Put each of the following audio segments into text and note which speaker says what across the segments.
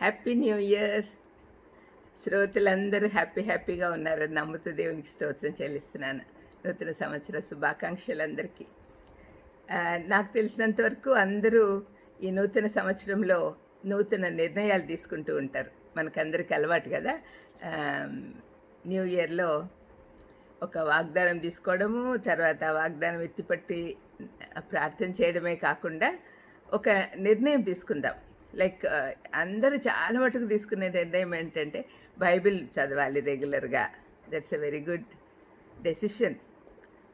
Speaker 1: Happy new year శ్రోతలందరూ happy హ్యాపీగా ఉన్నారని నమ్ముతూ దేవునికి స్తోత్రం చెల్లిస్తున్నాను. నూతన సంవత్సర శుభాకాంక్షలు అందరికీ నాకు తెలిసినంత వరకు అందరూ ఈ నూతన సంవత్సరంలో నూతన నిర్ణయాలు తీసుకుంటూ ఉంటారు. మనకందరికి అలవాటు కదా. న్యూ ఇయర్లో ఒక వాగ్దానం తీసుకోవడము తర్వాత ఆ వాగ్దానం ఎత్తిపట్టి ప్రార్థన చేయడమే కాకుండా ఒక నిర్ణయం తీసుకుందాం. లైక్ అందరూ చాలా మటుకు తీసుకునే నిర్ణయం ఏంటంటే బైబిల్ చదవాలి రెగ్యులర్గా. That's a very good decision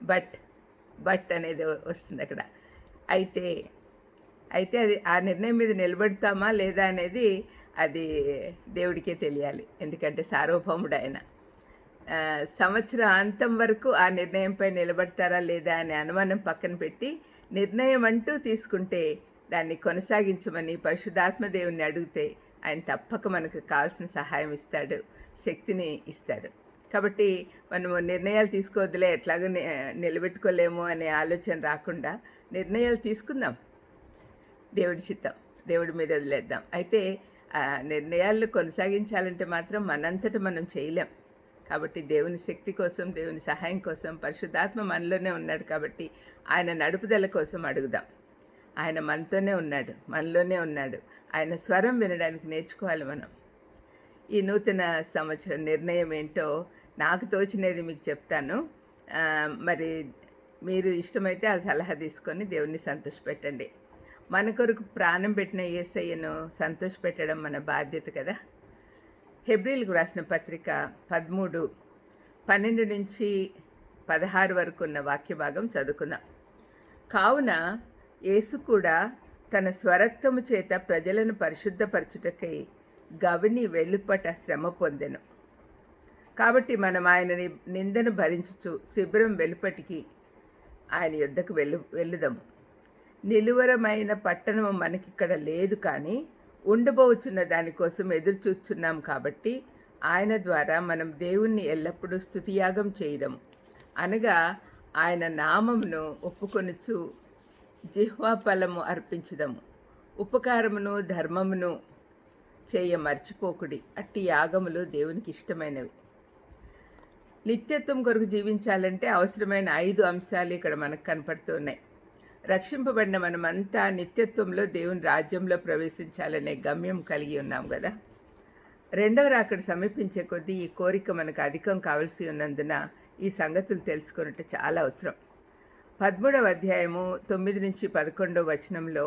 Speaker 1: but but అనేది వస్తుంది అక్కడ. అయితే అయితే అది ఆ నిర్ణయం మీద నిలబడతామా లేదా అనేది అది దేవుడికే తెలియాలి. ఎందుకంటే సార్వభౌముడు ఆయన. సంవత్సరం సంవత్సరాంతం వరకు ఆ నిర్ణయంపై నిలబడతారా లేదా అనే అనుమానం పక్కన పెట్టి నిర్ణయం అంటూ తీసుకుంటే దాన్ని కొనసాగించమని పరిశుద్ధాత్మ దేవుణ్ణి అడిగితే ఆయన తప్పక మనకు కావాల్సిన సహాయం ఇస్తాడు శక్తిని ఇస్తాడు. కాబట్టి మనము నిర్ణయాలు తీసుకోవద్దులే ఎట్లాగో నిలబెట్టుకోలేము అనే ఆలోచన రాకుండా నిర్ణయాలు తీసుకుందాం. దేవుడి చిత్తం దేవుడి మీద వదిలేద్దాం. అయితే నిర్ణయాలు కొనసాగించాలంటే మాత్రం మనంతట మనం చేయలేం. కాబట్టి దేవుని శక్తి కోసం దేవుని సహాయం కోసం పరిశుద్ధాత్మ మనలోనే ఉన్నాడు కాబట్టి ఆయన నడుపుదల కోసం అడుగుదాం. ఆయన మనతోనే ఉన్నాడు మనలోనే ఉన్నాడు. ఆయన స్వరం వినడానికి నేర్చుకోవాలి మనం. ఈ నూతన సంవత్సరం నిర్ణయం ఏంటో నాకు తోచినది మీకు చెప్తాను. మరి మీరు ఇష్టమైతే ఆ సలహా తీసుకొని దేవుణ్ణి సంతోషపెట్టండి. మన కొరకు ప్రాణం పెట్టిన ఏసయ్యను సంతోషపెట్టడం మన బాధ్యత కదా? హెబ్రిల్కు రాసిన పత్రిక పదమూడు పన్నెండు నుంచి పదహారు వరకు ఉన్న వాక్య భాగం చదువుకుందాం. కావున యేసు కూడా తన స్వరక్తము చేత ప్రజలను పరిశుద్ధపరచుటకై గవిని వెలుపట శ్రమ పొందెను. కాబట్టి మనం ఆయన నిందను భరించుచు శిబిరం వెలుపటికి ఆయన యుద్ధకు వెళ్ళు వెళ్ళుదాము. నిలువరమైన పట్టణము మనకిక్కడ లేదు కానీ ఉండబోచున్న దానికోసం ఎదురు చూస్తున్నాం కాబట్టి ఆయన ద్వారా మనం దేవుణ్ణి ఎల్లప్పుడూ స్థుతియాగం చేయడం అనగా ఆయన నామంను ఒప్పుకొనుచు జిహ్వాఫలము అర్పించుదము. ఉపకారమును ధర్మమును చేయ మర్చిపోకుడి. అట్టి యాగములు దేవునికి ఇష్టమైనవి. నిత్యత్వం కొరకు జీవించాలంటే అవసరమైన ఐదు అంశాలు ఇక్కడ మనకు కనపడుతున్నాయి. రక్షింపబడిన మనమంతా నిత్యత్వంలో దేవుని రాజ్యంలో ప్రవేశించాలనే గమ్యం కలిగి ఉన్నాం కదా. రెండవ రాకడ సమీపించే కొద్దీ ఈ కోరిక మనకు అధికం కావలసి ఉన్నందున ఈ సంగతులు తెలుసుకున్నట్టు చాలా అవసరం. పదమూడవ అధ్యాయము తొమ్మిది నుంచి పదకొండవ వచనంలో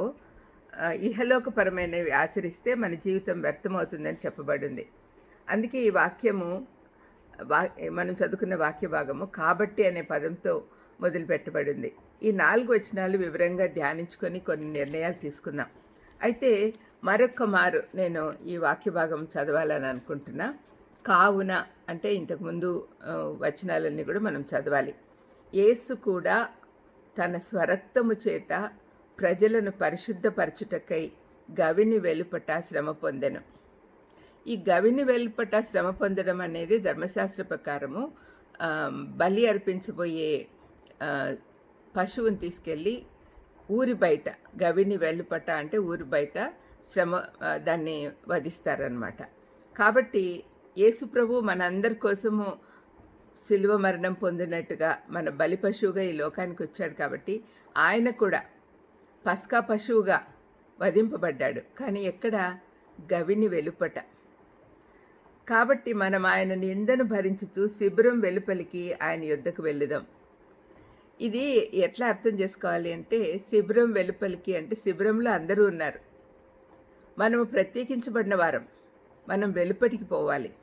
Speaker 1: ఇహలోకపరమైనవి ఆచరిస్తే మన జీవితం వ్యర్థమవుతుందని చెప్పబడింది. అందుకే ఈ వాక్యము వా మనం చదువుకున్న వాక్య భాగము కాబట్టి అనే పదంతో మొదలు పెట్టబడింది ఈ నాలుగు వచనాలు వివరంగా ధ్యానించుకొని కొన్ని నిర్ణయాలు తీసుకుందాం. అయితే మరొక్క మారు నేను ఈ వాక్య భాగం చదవాలని అనుకుంటున్నా. కావున అంటే ఇంతకుముందు వచనాలన్నీ కూడా మనం చదవాలి. యేసు కూడా తన స్వరక్తము చేత ప్రజలను పరిశుద్ధపరచుటకై గవిని వెలుపట శ్రమ పొందెను. ఈ గవిని వెలుపట శ్రమ పొందడం అనేది ధర్మశాస్త్ర ప్రకారము బలి అర్పించబోయే పశువుని తీసుకెళ్ళి ఊరి బయట గవిని వెలుపట అంటే ఊరి బయట శ్రమ దాన్ని వధిస్తారనమాట కాబట్టి యేసుప్రభు మనందరి కోసము శిలువ మరణం పొందినట్టుగా మన బలి పశువుగా ఈ లోకానికి వచ్చాడు కాబట్టి ఆయన కూడా పస్కా పశువుగా వధింపబడ్డాడు. కానీ ఎక్కడ? గవిని వెలుపట. కాబట్టి మనం ఆయన నిందను భరించుచు శిబిరం వెలుపలికి ఆయన యుద్ధకు వెళ్ళుదాం. ఇది ఎట్లా అర్థం చేసుకోవాలి అంటే శిబిరం వెలుపలికి అంటే శిబిరంలో అందరూ ఉన్నారు. మనము ప్రత్యేకించబడిన వారం. మనం వెలుపటికి పోవాలి.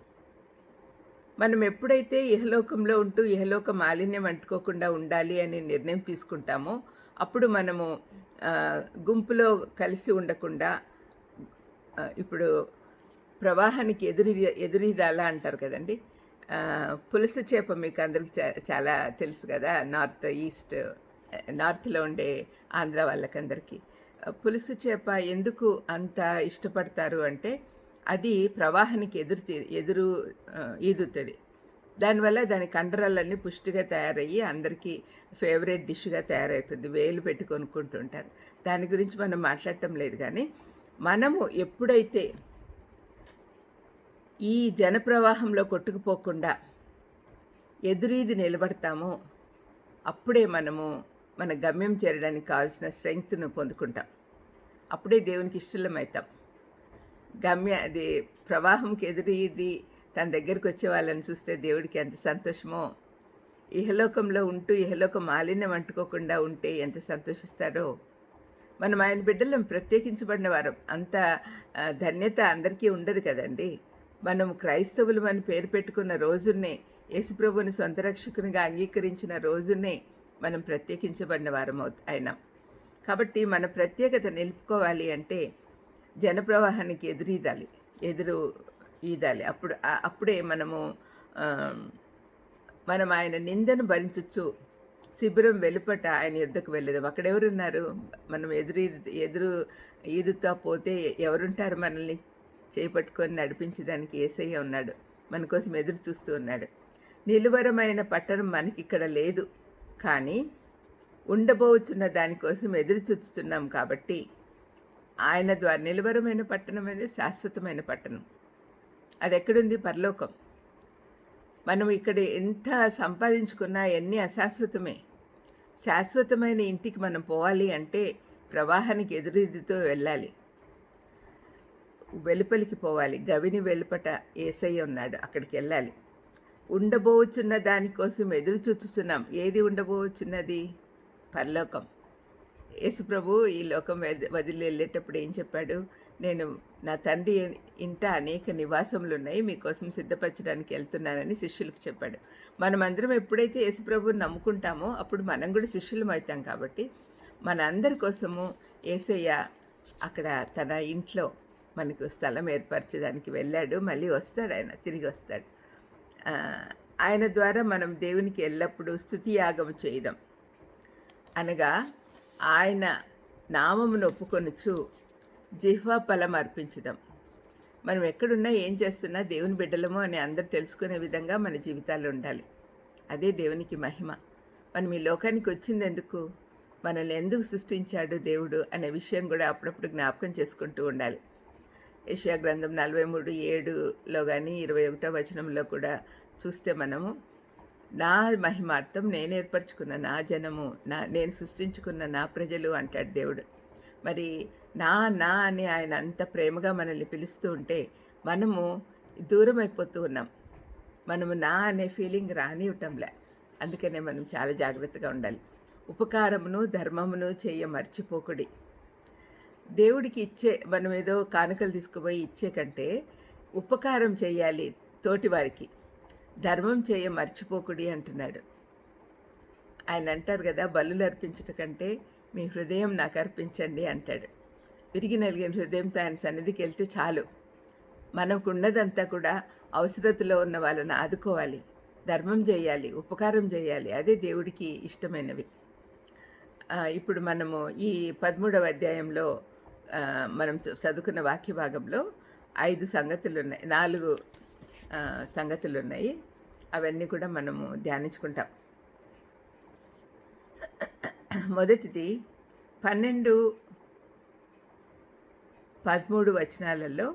Speaker 1: మనం ఎప్పుడైతే ఇహలోకంలో ఉంటూ ఇహలోక మాలిన్యం అంటుకోకుండా ఉండాలి అనే నిర్ణయం తీసుకుంటామో అప్పుడు మనము గుంపులో కలిసి ఉండకుండా ఇప్పుడు ప్రవాహానికి ఎదురు ఎదురీదాలా అంటారు కదండి. పులస చేప మీకు అందరికి చాలా తెలుసు కదా నార్త్ ఈస్ట్ నార్త్లో ఉండే ఆంధ్ర వాళ్ళకందరికీ. పులుసు చేప ఎందుకు అంత ఇష్టపడతారు అంటే అది ప్రవాహానికి ఎదురు ఎదురు ఈదుతుంది. దానివల్ల దాని కండరాలన్నీ పుష్టిగా తయారయ్యి అందరికీ ఫేవరెట్ డిష్గా తయారవుతుంది. వేలు పెట్టి కొనుక్కుంటుంటారు. దాని గురించి మనం మాట్లాడటం లేదు కానీ మనము ఎప్పుడైతే ఈ జనప్రవాహంలో కొట్టుకుపోకుండా ఎదురీది నిలబడతామో అప్పుడే మనము మన గమ్యం చేరడానికి కావాల్సిన స్ట్రెంగ్త్ను పొందుకుంటాం. అప్పుడే దేవునికి ఇష్టలమవుతాం. గమ్య అది ప్రవాహంకి ఎదురయ్యేది తన దగ్గరికి వచ్చే వాళ్ళని చూస్తే దేవుడికి ఎంత సంతోషమో. ఇహలోకంలో ఉంటూ ఇహలోక మాలిన్యం అంటుకోకుండా ఉంటే ఎంత సంతోషిస్తాడో మనం ఆయన బిడ్డలం ప్రత్యేకించబడిన వారం. అంత ధన్యత అందరికీ ఉండదు కదండి. మనం క్రైస్తవులు మన పేరు పెట్టుకున్న రోజునే యేసుప్రభుని సొంత రక్షకునిగా అంగీకరించిన రోజునే మనం ప్రత్యేకించబడిన వారం అవుత అయినాం. కాబట్టి మన ప్రత్యేకత నిలుపుకోవాలి అంటే జనప్రవాహానికి ఎదురీదాలి ఎదురు ఈదాలి. అప్పుడు అప్పుడే మనము మనం ఆయన నిందను భరించచ్చు. శిబిరం వెలుపట ఆయన యుద్ధకు వెళ్ళేదాం. అక్కడ ఎవరున్నారు? మనం ఎదురు ఎదురు ఈదుతా పోతే ఎవరుంటారు మనల్ని? చేపట్టుకొని నడిపించడానికి ఏసయ్య ఉన్నాడు. మన కోసం ఎదురు చూస్తూ ఉన్నాడు. నిలువరమైన పట్టణం మనకి ఇక్కడ లేదు. కానీ ఉండబోచున్న దానికోసం ఎదురు చూస్తున్నాం కాబట్టి ఆయన ద్వారా నిలువరమైన పట్టణం అనేది శాశ్వతమైన పట్టణం. అది ఎక్కడుంది? పరలోకం. మనం ఇక్కడ ఎంత సంపాదించుకున్నా ఎన్ని అశాశ్వతమే. శాశ్వతమైన ఇంటికి మనం పోవాలి అంటే ప్రవాహానికి ఎదురీదితో వెళ్ళాలి. వెలుపలికి పోవాలి. గవిని వెలుపట ఏసయ్య ఉన్నాడు. అక్కడికి వెళ్ళాలి. ఉండబోచున్న దానికోసం ఎదురు చూచుచున్నాం ఏది ఉండబోచున్నది? పరలోకం. యేసుప్రభు ఈ లోకం వది- వదిలి వెళ్ళేటప్పుడు ఏం చెప్పాడు? నేను నా తండ్రి ఇంట అనేక నివాసములు ఉన్నాయి మీకోసం సిద్ధపరచడానికి వెళ్తున్నానని శిష్యులకు చెప్పాడు. మనమందరం ఎప్పుడైతే యేసుప్రభుని నమ్ముకుంటామో అప్పుడు మనం కూడా శిష్యులం అవుతాం కాబట్టి మన అందరి కోసము ఏసయ్య అక్కడ తన ఇంట్లో మనకు స్థలం ఏర్పరచడానికి వెళ్ళాడు. మళ్ళీ వస్తాడు ఆయన తిరిగి వస్తాడు. ఆయన ద్వారా మనం దేవునికి ఎల్లప్పుడూ స్థుతి యాగం చేయడం అనగా ఆయన నామమును ఒప్పుకొనుచు జిహ్వా ఫలం అర్పించడం మనం ఎక్కడున్నా ఏం చేస్తున్నా దేవుని బిడ్డలము అని అందరు తెలుసుకునే విధంగా మన జీవితాలు ఉండాలి. అదే దేవునికి మహిమ. మనం ఈ లోకానికి వచ్చింది ఎందుకు మనల్ని ఎందుకు సృష్టించాడు దేవుడు అనే విషయం కూడా అప్పుడప్పుడు జ్ఞాపకం చేసుకుంటూ ఉండాలి. ఏషియా గ్రంథం నలభై మూడు ఏడులో కానీ ఇరవై ఒకటో వచనంలో కూడా చూస్తే మనము నా మహిమార్థం నేను ఏర్పరచుకున్న నా జనము నా నేను సృష్టించుకున్న నా ప్రజలు అంటాడు దేవుడు. మరి నా నా అని ఆయన అంత ప్రేమగా మనల్ని పిలుస్తూ ఉంటే మనము దూరం అయిపోతూ ఉన్నాం. మనము నా అనే ఫీలింగ్ రానివ్వటంలే. అందుకనే మనం చాలా జాగ్రత్తగా ఉండాలి. ఉపకారమును ధర్మమును చేయ మర్చిపోకుడి. దేవుడికి ఇచ్చే మనం ఏదో కానుకలు తీసుకుపోయి ఇచ్చే కంటే ఉపకారం చేయాలి తోటివారికి ధర్మం చేయ మర్చిపోకుడి అంటున్నాడు. ఆయన అంటారు కదా బలులు అర్పించట కంటే మీ హృదయం నాకు అర్పించండి అంటాడు. విరిగి నలిగిన హృదయంతో ఆయన సన్నిధికి వెళ్తే చాలు. మనకున్నదంతా కూడా అవసరతలో ఉన్న వాళ్ళని ఆదుకోవాలి. ధర్మం చేయాలి ఉపకారం చేయాలి. అదే దేవుడికి ఇష్టమైనవి. ఇప్పుడు మనము ఈ పదమూడవ అధ్యాయంలో మనం చదువుకున్న వాక్య భాగంలో ఐదు సంగతులు ఉన్నాయి నాలుగు సంగతులు ఉన్నాయి అవన్నీ కూడా మనము ధ్యానించుకుంటాం. మొదటిది పన్నెండు పదమూడు వచనాలలో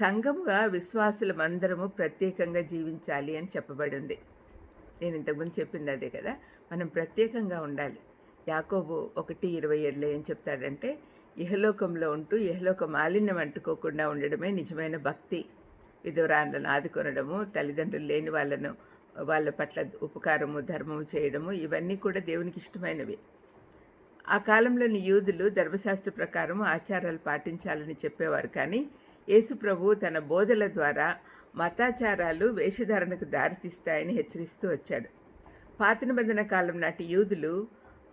Speaker 1: సంఘముగా విశ్వాసులమందరము ప్రత్యేకంగా జీవించాలి అని చెప్పబడి ఉంది నేను ఇంతకుముందు చెప్పింది అదే కదా. మనం ప్రత్యేకంగా ఉండాలి. యాకోబు ఒకటి ఇరవై ఏడులో ఏం చెప్తాడంటే ఇహలోకంలో ఉంటూ ఇహలోక మాలిన్యం అంటుకోకుండా ఉండడమే నిజమైన భక్తి. విధవరాలను ఆదుకొనడము తల్లిదండ్రులు లేని వాళ్ళను వాళ్ళ పట్ల ఉపకారము ధర్మము చేయడము ఇవన్నీ కూడా దేవునికి ఇష్టమైనవి. ఆ కాలంలోని యూదులు ధర్మశాస్త్ర ప్రకారం ఆచారాలు పాటించాలని చెప్పేవారు కానీ యేసు ప్రభు తన బోధల ద్వారా మతాచారాలు వేషధారణకు దారితీస్తాయని హెచ్చరిస్తూ వచ్చాడు. పాత నిబంధన కాలం నాటి యూదులు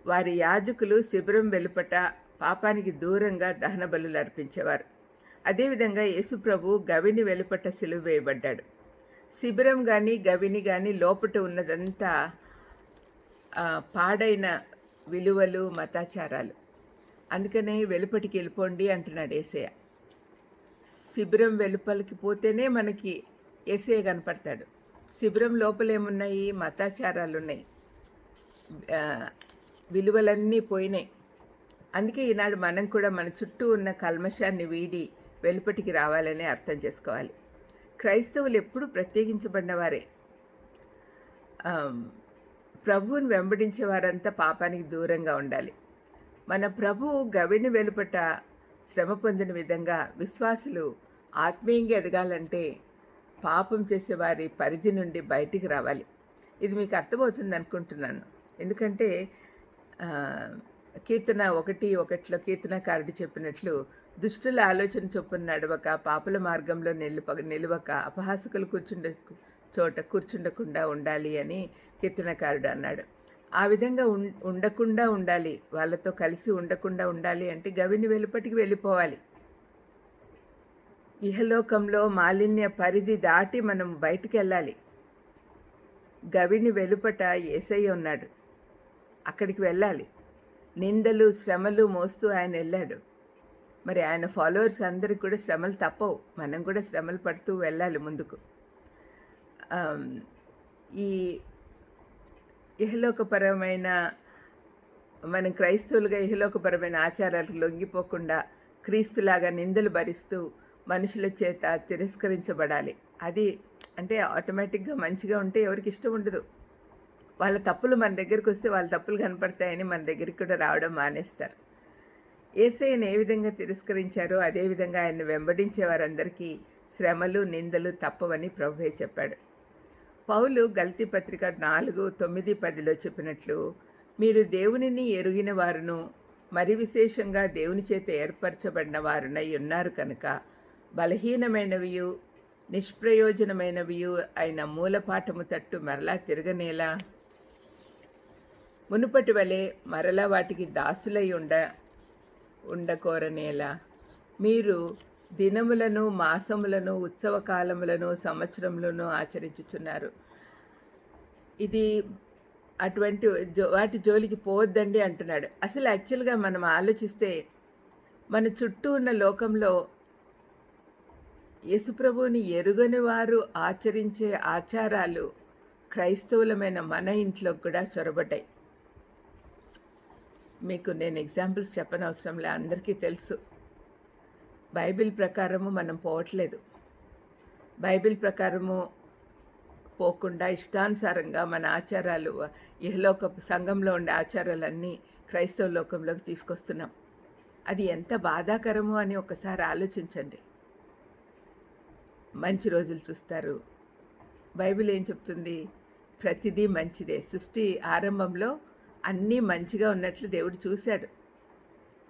Speaker 1: వారి యాజకులు శిబిరం వెలుపట పాపానికి దూరంగా దహన బలులు అర్పించేవారు. అదేవిధంగా యేసుప్రభు గవిని వెలుపట సిలువ వేయబడ్డాడు. శిబిరం కానీ గవిని కానీ లోపట ఉన్నదంతా పాడైన విలువలు మతాచారాలు. అందుకనే వెలుపటికి వెళ్ళిపోండి అంటున్నాడు ఏసయ్య శిబిరం వెలుపలికి పోతేనే మనకి ఏసయ్య కనపడతాడు. శిబిరం లోపలేమున్నాయి? మతాచారాలు ఉన్నాయి విలువలన్నీ పోయినాయి. అందుకే ఈనాడు మనం కూడా మన చుట్టూ ఉన్న కల్మషాన్ని వీడి వెలుపటికి రావాలని అర్థం చేసుకోవాలి. క్రైస్తవులు ఎప్పుడూ ప్రత్యేకించబడినవారే. ప్రభువుని వెంబడించే వారంతా పాపానికి దూరంగా ఉండాలి. మన ప్రభువు గవిని వెలుపట శ్రమ పొందిన విధంగా విశ్వాసులు ఆత్మీయంగా ఎదగాలంటే పాపం చేసే వారి పరిధి నుండి బయటికి రావాలి. ఇది మీకు అర్థమవుతుంది అనుకుంటున్నాను ఎందుకంటే కీర్తన ఒకటి ఒకటిలో కీర్తనకారుడు చెప్పినట్లు దుష్టుల ఆలోచన చొప్పున నడవక పాపుల మార్గంలో నిలుప నిలవక అపహాసకులు కూర్చుండ చోట కూర్చుండకుండా ఉండాలి అని కీర్తనకారుడు అన్నాడు. ఆ విధంగా ఉం ఉండకుండా ఉండాలి. వాళ్ళతో కలిసి ఉండకుండా ఉండాలి అంటే గవిని వెలుపటికి వెళ్ళిపోవాలి. ఇహలోకంలో మాలిన్య పరిధి దాటి మనం బయటికి వెళ్ళాలి గవిని వెలుపట ఏసయ్య ఉన్నాడు. అక్కడికి వెళ్ళాలి. నిందలు శ్రమలు మోస్తూ ఆయన వెళ్ళాడు. మరి ఆయన ఫాలోవర్స్ అందరికి కూడా శ్రమలు తప్పవు. మనం కూడా శ్రమలు పడుతూ వెళ్ళాలి ముందుకు. ఈ ఇహలోకపరమైన మనం క్రైస్తవులుగా ఇహలోకపరమైన ఆచారాలకు లొంగిపోకుండా క్రీస్తులాగా నిందలు భరిస్తూ మనుషుల చేత తిరస్కరించబడాలి. అది అంటే ఆటోమేటిక్గా మంచిగా ఉంటే ఎవరికి ఇష్టం ఉండదు. వాళ్ళ తప్పులు మన దగ్గరికి వస్తే వాళ్ళ తప్పులు కనపడతాయని మన దగ్గరికి కూడా రావడం మానేస్తారు. ఏసైని ఏ విధంగా తిరస్కరించారో అదేవిధంగా ఆయన వెంబడించే వారందరికీ శ్రమలు నిందలు తప్పవని ప్రభువే చెప్పాడు. పౌలు గల్తీ పత్రిక నాలుగు తొమ్మిది పదిలో చెప్పినట్లు మీరు దేవునిని ఎరుగిన వారును మరి విశేషంగా దేవుని చేత ఏర్పరచబడిన వారునై ఉన్నారు కనుక బలహీనమైనవియు నిష్ప్రయోజనమైనవియు అయిన మూలపాఠము తట్టు మరలా తిరగనేలా? మునుపటి వలె మరలా వాటికి దాసులై ఉండ ఉండకోరనేలా. మీరు దినములను మాసములను ఉత్సవ కాలములను సంవత్సరములను ఆచరించుచున్నారు. ఇది అటువంటి జో వాటి జోలికి పోవద్దండి అంటున్నాడు. అసలు యాక్చువల్గా మనం ఆలోచిస్తే మన చుట్టూ ఉన్న లోకంలో యేసుప్రభువుని ఎరుగని వారు ఆచరించే ఆచారాలు క్రైస్తవులమైన మన ఇంట్లో కూడా చొరబడ్డాయి. మీకు నేను ఎగ్జాంపుల్స్ చెప్పనవసరంలే అందరికీ తెలుసు. బైబిల్ ప్రకారము మనం పోవట్లేదు. బైబిల్ ప్రకారము పోకుండా ఇష్టానుసారంగా మన ఆచారాలు ఇహలోక సంఘంలో ఉండే ఆచారాలన్నీ క్రైస్తవ లోకంలోకి తీసుకొస్తున్నాం. అది ఎంత బాధాకరమో అని ఒకసారి ఆలోచించండి. మంచి రోజులు చూస్తారు. బైబిల్ ఏం చెప్తుంది? ప్రతిదీ మంచిదే. సృష్టి ఆరంభంలో అన్నీ మంచిగా ఉన్నట్లు దేవుడు చూశాడు.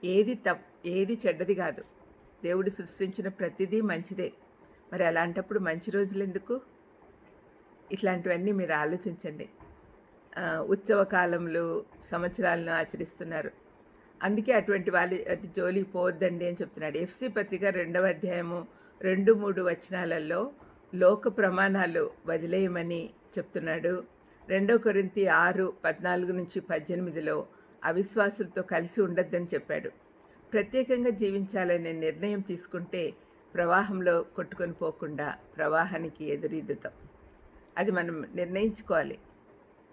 Speaker 1: ఏది తప్ ఏది చెడ్డది కాదు. దేవుడు సృష్టించిన ప్రతిదీ మంచిదే. మరి అలాంటప్పుడు మంచి రోజులు ఎందుకు? ఇట్లాంటివన్నీ మీరు ఆలోచించండి. ఉత్సవ కాలంలో సంవత్సరాలను ఆచరిస్తున్నారు. అందుకే అటువంటి వాళ్ళ అటు జోలికి పోవద్దండి అని చెప్తున్నాడు. ఎఫ్సి పత్రిక రెండవ అధ్యాయము రెండు మూడు వచనాలలో లోక ప్రమాణాలు వదిలేయమని చెప్తున్నాడు. రెండో కొరింతి ఆరు పద్నాలుగు నుంచి పద్దెనిమిదిలో అవిశ్వాసులతో కలిసి ఉండొద్దని చెప్పాడు. ప్రత్యేకంగా జీవించాలనే నిర్ణయం తీసుకుంటే ప్రవాహంలో కొట్టుకొని పోకుండా ప్రవాహానికి ఎదురీదుతాం. అది మనం నిర్ణయించుకోవాలి.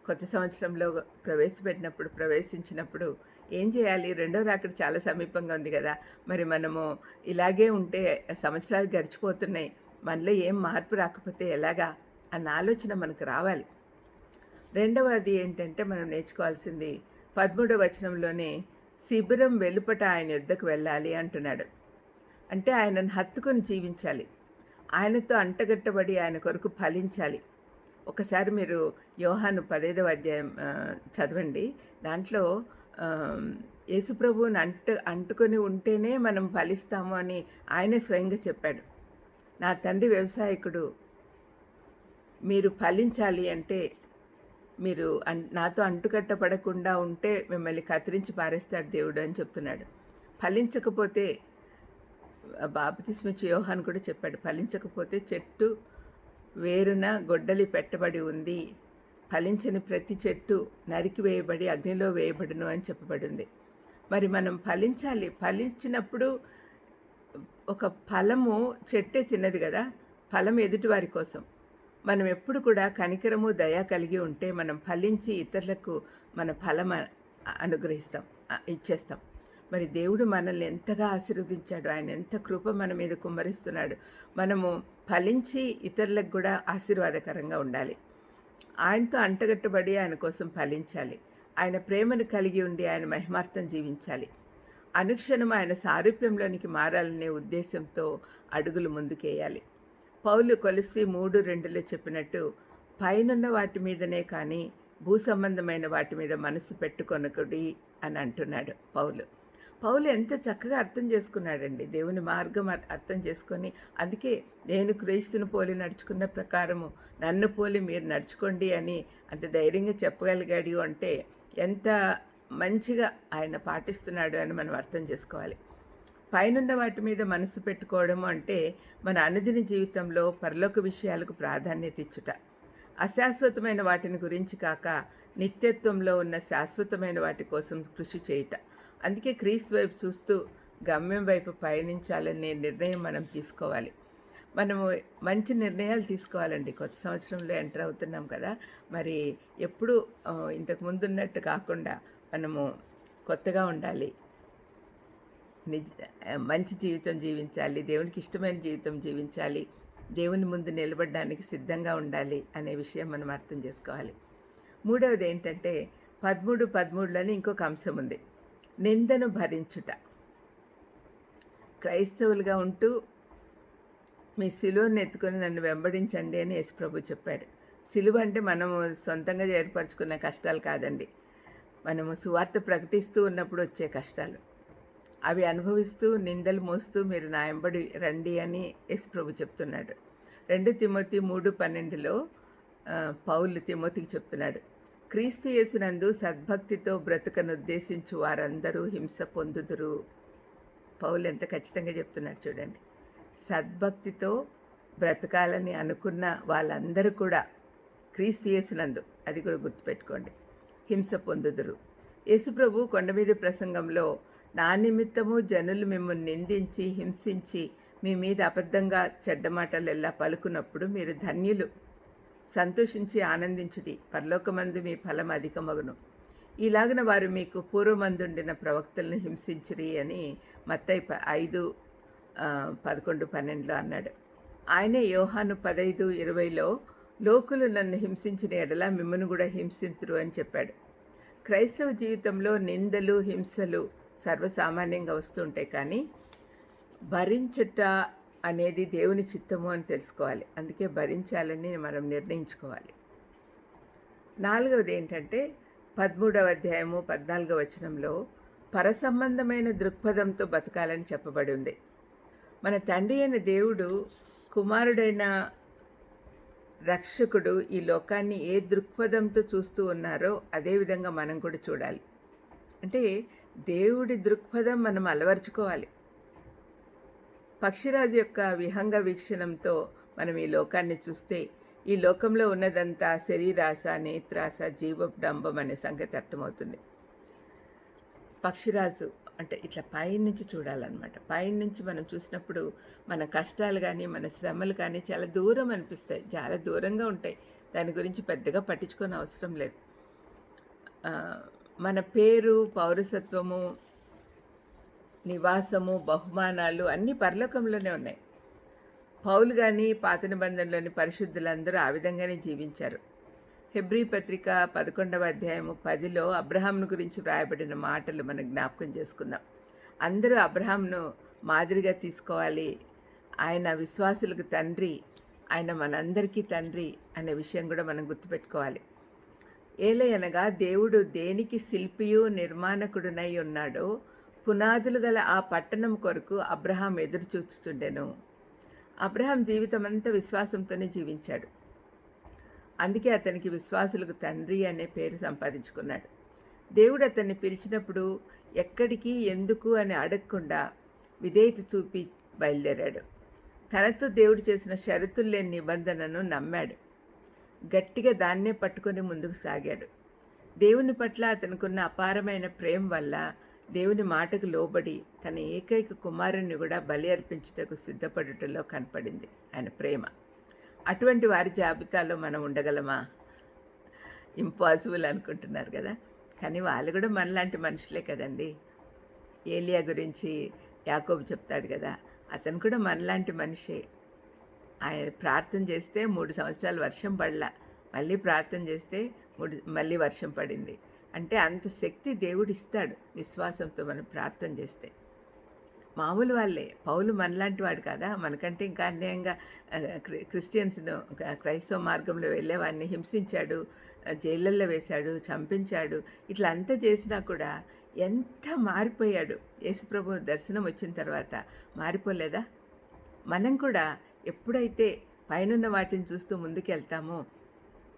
Speaker 1: కొత్త సంవత్సరంలో ప్రవేశపెట్టినప్పుడు ప్రవేశించినప్పుడు ఏం చేయాలి? రెండో రాకడ చాలా సమీపంగా ఉంది కదా. మరి మనము ఇలాగే ఉంటే సంవత్సరాలు గడిచిపోతున్నాయి. మనలో ఏం మార్పు రాకపోతే ఎలాగా? అన్న ఆలోచన మనకు రావాలి. రెండవది ఏంటంటే మనం నేర్చుకోవాల్సింది పదమూడవ వచనంలోనే శిబిరం వెలుపట ఆయన యుద్ధకు వెళ్ళాలి అంటున్నాడు. అంటే ఆయనను హత్తుకొని జీవించాలి. ఆయనతో అంటగట్టబడి ఆయన కొరకు ఫలించాలి. ఒకసారి మీరు యోహాను పదైదవ అధ్యాయం చదవండి. దాంట్లో యేసుప్రభువుని అంటు అంటుకొని ఉంటేనే మనం ఫలిస్తాము అని ఆయనే స్వయంగా చెప్పాడు. నా తండ్రి వ్యవసాయకుడు మీరు ఫలించాలి అంటే మీరు నాతో అంటుకట్టపడకుండా ఉంటే మిమ్మల్ని కత్తిరించి పారేస్తాడు దేవుడు అని చెప్తున్నాడు. ఫలించకపోతే బాపతిస్మిచ్చి యోహాన్ కూడా చెప్పాడు ఫలించకపోతే చెట్టు వేరున గొడ్డలి పెట్టబడి ఉంది. ఫలించని ప్రతి చెట్టు నరికి వేయబడి అగ్నిలో వేయబడును అని చెప్పబడింది. మరి మనం ఫలించాలి. ఫలించినప్పుడు ఒక ఫలము చెట్టే తిన్నది కదా ఫలం ఎదుటివారి కోసం. మనం ఎప్పుడు కూడా కనికరము దయ కలిగి ఉంటే మనం ఫలించి ఇతరులకు మన ఫలం అనుగ్రహిస్తాం ఇచ్చేస్తాం. మరి దేవుడు మనల్ని ఎంతగా ఆశీర్వదించాడు ఆయన ఎంత కృప మన మీద కుమ్మరిస్తున్నాడు. మనము ఫలించి ఇతరులకు కూడా ఆశీర్వాదకరంగా ఉండాలి. ఆయనతో అంటగట్టబడి ఆయన కోసం ఫలించాలి. ఆయన ప్రేమను కలిగి ఉండి ఆయన మహిమార్థం జీవించాలి. అనుక్షణం ఆయన సారూప్యంలోనికి మారాలనే ఉద్దేశంతో అడుగులు ముందుకేయాలి. పౌలు కొలిసి మూడు రెండులో చెప్పినట్టు పైనున్న వాటి మీదనే కానీ భూ సంబంధమైన వాటి మీద మనసు పెట్టుకొనకుడి అని అంటున్నాడు పౌలు. పౌలు ఎంత చక్కగా అర్థం చేసుకున్నాడండి. దేవుని మార్గం అర్థం చేసుకొని అందుకే నేను క్రీస్తుని పోలి నడుచుకున్న ప్రకారము నన్ను పోలి మీరు నడుచుకోండి అని అంత ధైర్యంగా చెప్పగలిగాడు అంటే ఎంత మంచిగా ఆయన పాటిస్తున్నాడు అని మనం అర్థం చేసుకోవాలి. పైనున్న వాటి మీద మనసు పెట్టుకోవడం అంటే మన అనుదిన జీవితంలో పరలోక విషయాలకు ప్రాధాన్యత ఇచ్చుట. అశాశ్వతమైన వాటిని గురించి కాక నిత్యత్వంలో ఉన్న శాశ్వతమైన వాటి కోసం కృషి చేయుట. అందుకే క్రీస్తు వైపు చూస్తూ గమ్యం వైపు పయనించాలనే నిర్ణయం మనం తీసుకోవాలి. మనము మంచి నిర్ణయాలు తీసుకోవాలండి. కొత్త సంవత్సరంలో ఎంటర్ అవుతున్నాం కదా మరి ఎప్పుడు ఇంతకు ముందున్నట్టు కాకుండా మనము కొత్తగా ఉండాలి. నిజ మంచి జీవితం జీవించాలి దేవునికి ఇష్టమైన జీవితం జీవించాలి దేవుని ముందు నిలబడడానికి సిద్ధంగా ఉండాలి అనే విషయం మనం అర్థం చేసుకోవాలి. మూడవది ఏంటంటే పదమూడు పదమూడులోని ఇంకొక అంశం ఉంది. నిందను భరించుట. క్రైస్తవులుగా ఉంటూ మీ సిలువను ఎత్తుకొని నన్ను వెంబడించండి అని యేసుప్రభు చెప్పాడు. సిలువ అంటే మనము సొంతంగా ఏర్పరచుకున్న కష్టాలు కాదండి. మనము సువార్త ప్రకటిస్తూ ఉన్నప్పుడు వచ్చే కష్టాలు. అవి అనుభవిస్తూ నిందలు మోస్తూ మీరు నా ఎంబడి రండి అని యేసుప్రభు చెప్తున్నాడు. రెండు తిమోతి మూడు పన్నెండులో పౌలు తిమోతికి చెప్తున్నాడు. క్రీస్తు యేసునందు సద్భక్తితో బ్రతుకనుద్దేశించు వారందరూ హింస పొందుదురు. పౌలు ఎంత ఖచ్చితంగా చెప్తున్నారు చూడండి. సద్భక్తితో బ్రతకాలని అనుకున్న వాళ్ళందరూ కూడా క్రీస్తు యేసునందు అది కూడా గుర్తుపెట్టుకోండి హింస పొందుదురు. యేసుప్రభు కొండ మీద ప్రసంగంలో నా నిమిత్తము జనులు మిమ్మల్ని నిందించి హింసించి మీ మీద అబద్ధంగా చెడ్డ మాటలు ఎలా పలుకున్నప్పుడు మీరు ధన్యులు. సంతోషించి ఆనందించుడి. పరలోకమందు మీ ఫలం అధికమగును. ఇలాగన వారు మీకు పూర్వమందుండిన ప్రవక్తలను హింసించుడి అని మత్తై ఐదు పదకొండు పన్నెండులో అన్నాడు. ఆయనే యోహాను పదైదు ఇరవైలో లోకులు నన్ను హింసించిన ఎడల మిమ్మల్ని కూడా హింసించురు అని చెప్పాడు. క్రైస్తవ జీవితంలో నిందలు హింసలు సర్వసామాన్యంగా వస్తుంటాయి కానీ భరించుట అనేది దేవుని చిత్తము అని తెలుసుకోవాలి. అందుకే భరించాలని మనం నిర్ణయించుకోవాలి. నాలుగవది ఏంటంటే పదమూడవ అధ్యాయము పద్నాలుగవ వచనంలో పరసంబంధమైన దృక్పథంతో బతకాలని చెప్పబడి ఉంది. మన తండ్రి అయిన దేవుడు కుమారుడైన రక్షకుడు ఈ లోకాన్ని ఏ దృక్పథంతో చూస్తూ ఉన్నారో అదే విధంగా మనం కూడా చూడాలి. అంటే దేవుడి దృక్పథం మనం అలవర్చుకోవాలి. పక్షిరాజు యొక్క విహంగ వీక్షణంతో మనం ఈ లోకాన్ని చూస్తే ఈ లోకంలో ఉన్నదంతా శరీరాశ నేత్రాస జీవడంబం అనే సంగతి అర్థమవుతుంది. పక్షిరాజు అంటే ఇట్లా పైనుంచి చూడాలన్నమాట. పైనుంచి మనం చూసినప్పుడు మన కష్టాలు కానీ మన శ్రమలు కానీ చాలా దూరం అనిపిస్తాయి. చాలా దూరంగా ఉంటాయి. దాని గురించి పెద్దగా పట్టించుకోని అవసరం లేదు. మన పేరు పౌరసత్వము నివాసము బహుమానాలు అన్నీ పరలోకంలోనే ఉన్నాయి. పౌలు కానీ పాత నిబంధనలోని పరిశుద్ధులందరూ ఆ విధంగానే జీవించారు. హెబ్రీ పత్రిక పదకొండవ అధ్యాయము పదిలో అబ్రహాంను గురించి వ్రాయబడిన మాటలు మనం జ్ఞాపకం చేసుకుందాం. అందరూ అబ్రహాంను మాదిరిగా తీసుకోవాలి ఆయన విశ్వాసులకు తండ్రి ఆయన మనందరికీ తండ్రి అనే విషయం కూడా మనం గుర్తుపెట్టుకోవాలి. ఏలయనగా దేవుడు దేనికి శిల్పియు నిర్మాణకుడునై ఉన్నాడో పునాదులు గల ఆ పట్టణం కొరకు అబ్రహాం ఎదురుచూచుచుండెను. అబ్రహాం జీవితం అంతా విశ్వాసంతోనే జీవించాడు. అందుకే అతనికి విశ్వాసులకు తండ్రి అనే పేరు సంపాదించుకున్నాడు. దేవుడు అతన్ని పిలిచినప్పుడు ఎక్కడికి ఎందుకు అని అడగకుండా విధేయత చూపి బయలుదేరాడు. తనతో దేవుడు చేసిన షరతులు లేని నిబంధనను నమ్మాడు. గట్టిగా దాన్నే పట్టుకొని ముందుకు సాగాడు. దేవుని పట్ల అతనుకున్న అపారమైన ప్రేమ వల్ల దేవుని మాటకు లోబడి తన ఏకైక కుమారుని కూడా బలి అర్పించుటకు సిద్ధపడుటలో కనపడింది ఆయన ప్రేమ. అటువంటి వారి జాబితాలో మనం ఉండగలమా? ఇంపాసిబుల్ అనుకుంటున్నారు కదా? కానీ వాళ్ళు కూడా మనలాంటి మనుషులే కదండి. ఏలియా గురించి యాకోబు చెప్తాడు కదా అతను కూడా మనలాంటి మనిషే. ఆయన ప్రార్థన చేస్తే మూడు సంవత్సరాలు వర్షం పడలా. మళ్ళీ ప్రార్థన చేస్తే మూడు మళ్ళీ వర్షం పడింది. అంటే అంత శక్తి దేవుడు ఇస్తాడు విశ్వాసంతో మనం ప్రార్థన చేస్తే. మామూలు వాళ్ళే. పౌలు మనలాంటి వాడు కదా? మనకంటే ఇంకా అన్యాయంగా క్రిస్టియన్స్ను క్రైస్తవ మార్గంలో వెళ్ళేవాడిని హింసించాడు జైళ్ళల్లో వేశాడు చంపించాడు. ఇట్లా అంతా చేసినా కూడా ఎంత మారిపోయాడు. యేసుప్రభు దర్శనం వచ్చిన తర్వాత మారిపోలేదా? మనం కూడా ఎప్పుడైతే పైనున్న వాటిని చూస్తూ ముందుకెళ్తామో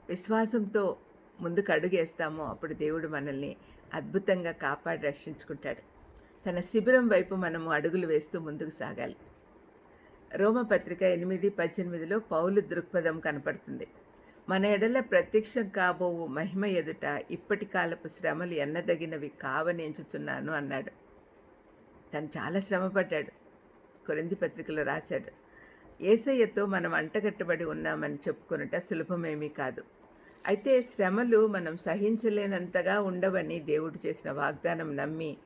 Speaker 1: విశ్వాసంతో ముందుకు అడుగేస్తామో అప్పుడు దేవుడు మనల్ని అద్భుతంగా కాపాడి రక్షించుకుంటాడు. తన శిబిరం వైపు మనము అడుగులు వేస్తూ ముందుకు సాగాలి. రోమపత్రిక ఎనిమిది పద్దెనిమిదిలో పౌలు దృక్పథం కనపడుతుంది. మన ఎడల ప్రత్యక్షం కాబోవు మహిమ ఎదుట ఇప్పటి కాలపు శ్రమలు ఎన్నదగినవి కావనించుచున్నాను అన్నాడు. తను చాలా శ్రమపడ్డాడు. కొరింది పత్రికలో రాశాడు. ఏసయ్యతో మనం అంటగట్టబడి ఉన్నామని చెప్పుకొనుట సులభమేమీ కాదు. అయితే శ్రమలు మనం సహించలేనంతగా ఉండవని దేవుడు చేసిన వాగ్దానం నమ్మి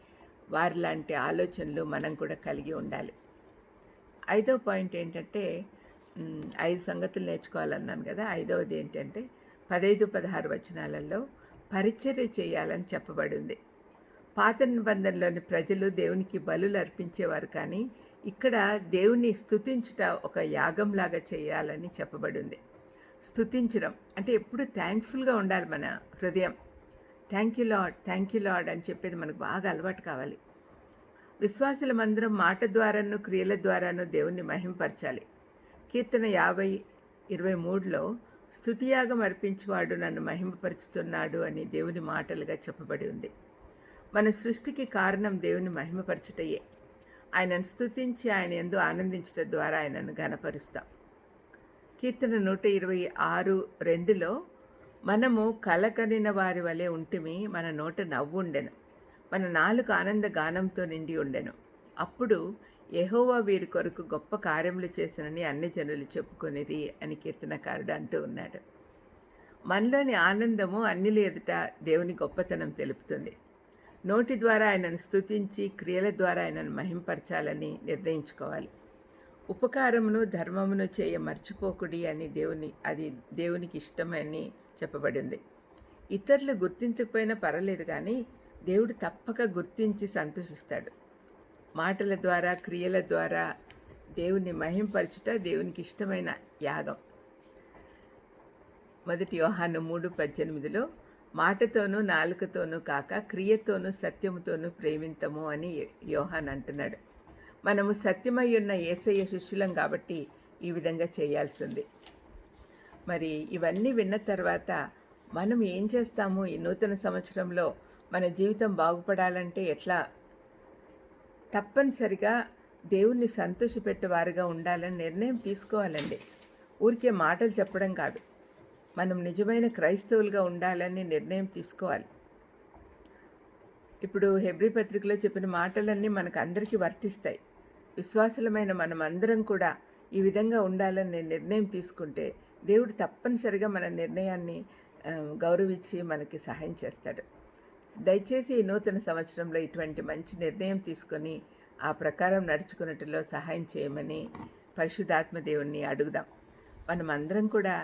Speaker 1: వారిలాంటి ఆలోచనలు మనం కూడా కలిగి ఉండాలి. ఐదో పాయింట్ ఏంటంటే ఐదు సంగతులు నేర్చుకోవాలన్నాను కదా. ఐదవది ఏంటంటే పదైదు పదహారు వచనాలలో పరిచర్య చేయాలని చెప్పబడింది. పాత నిబంధనలోని ప్రజలు దేవునికి బలులు అర్పించేవారు కానీ ఇక్కడ దేవుణ్ణి స్థుతించుట ఒక యాగంలాగా చేయాలని చెప్పబడింది. స్థుతించడం అంటే ఎప్పుడు థ్యాంక్ఫుల్గా ఉండాలి మన హృదయం. Thank you lord thank you lord అని చెప్పేది మనకు బాగా అలవాటు కావాలి. విశ్వాసుల మందిరం మాట ద్వారాను క్రియల ద్వారాను దేవుణ్ణి మహింపరచాలి. కీర్తన యాభై ఇరవై మూడులో స్థుతియాగం అర్పించేవాడు నన్ను మహిమపరుచుతున్నాడు అని దేవుని మాటలుగా చెప్పబడి ఉంది. మన సృష్టికి కారణం దేవుని మహిమపరచుటయే. ఆయనను స్తుతించి ఆయన ఎందు ఆనందించడం ద్వారా ఆయనను ఘనపరుస్తాం. కీర్తన నూట ఇరవై ఆరు రెండులో మనము కలకనిన వారి వలె ఉంటిమి మన నోట నవ్వుండెను మన నాలుగు ఆనంద గానంతో నిండి ఉండెను. అప్పుడు ఎహోవా వీరి కొరకు గొప్ప కార్యములు చేసినని అన్ని జనులు చెప్పుకొనిరి అని కీర్తనకారుడు అంటూ ఉన్నాడు. మనలోని ఆనందము అన్నిల ఎదుట దేవుని గొప్పతనం తెలుపుతుంది. నోటి ద్వారా ఆయనను స్తుతించి క్రియల ద్వారా ఆయనను మహింపరచాలని నిర్ణయించుకోవాలి. ఉపకారమును ధర్మమును చేయ మర్చిపోకుడి అని దేవుని అది దేవునికి ఇష్టమని చెప్పబడింది. ఇతరులు గుర్తించకపోయినా పర్వాలేదు కానీ దేవుడు తప్పక గుర్తించి సంతోషిస్తాడు. మాటల ద్వారా క్రియల ద్వారా దేవుని మహింపరచుట దేవునికి ఇష్టమైన యాగం. మొదటి యోహాను మూడు పద్దెనిమిదిలో మాటతోనూ నాలుకతోనూ కాక క్రియతోనూ సత్యముతోనూ ప్రేమింతము అని యోహాన్ అంటున్నాడు. మనము సత్యమై ఉన్న ఏసయ్య శిష్యులం కాబట్టి ఈ విధంగా చేయాల్సింది. మరి ఇవన్నీ విన్న తర్వాత మనం ఏం చేస్తాము? ఈ నూతన సంవత్సరంలో మన జీవితం బాగుపడాలంటే ఎట్లా? తప్పనిసరిగా దేవుణ్ణి సంతోషపెట్టేవారుగా ఉండాలని నిర్ణయం తీసుకోవాలండి. ఊరికే మాటలు చెప్పడం కాదు. మనం నిజమైన క్రైస్తవులుగా ఉండాలని నిర్ణయం తీసుకోవాలి. ఇప్పుడు హెబ్రి పత్రికలో చెప్పిన మాటలన్నీ మనకు అందరికీ వర్తిస్తాయి. విశ్వాసులమైన మనం అందరం కూడా ఈ విధంగా ఉండాలని నిర్ణయం తీసుకుంటే దేవుడు తప్పనిసరిగా మన నిర్ణయాన్ని గౌరవించి మనకి సహాయం చేస్తాడు. దయచేసి ఈ నూతన సంవత్సరంలో ఇటువంటి మంచి నిర్ణయం తీసుకొని ఆ ప్రకారం నడుచుకున్నట్లో సహాయం చేయమని పరిశుద్ధాత్మ దేవుణ్ణి అడుగుదాం. మనం అందరం కూడా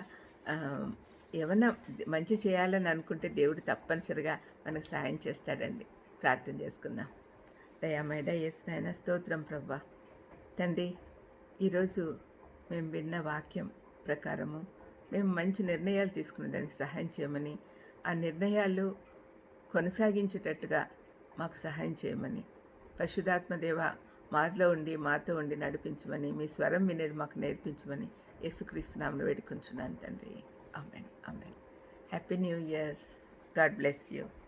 Speaker 1: ఏమన్నా మంచి చేయాలని అనుకుంటే దేవుడు తప్పనిసరిగా మనకు సహాయం చేస్తాడండి. ప్రార్థన చేసుకుందాం. దయామైడ ఎస్ నాయన స్తోత్రం ప్రభా. తండ్రి ఈరోజు మేము విన్న వాక్యం ప్రకారము మేము మంచి నిర్ణయాలు తీసుకునే దానికి సహాయం చేయమని ఆ నిర్ణయాలు కొనసాగించేటట్టుగా మాకు సహాయం చేయమని పరిశుధాత్మదేవ మాలో ఉండి మాతో ఉండి నడిపించమని మీ స్వరం వినేది మాకు నేర్పించమని యేసుక్రీస్తునామను వేడుకొంచున్నాను తండ్రి. Amen amen happy new year. God bless you.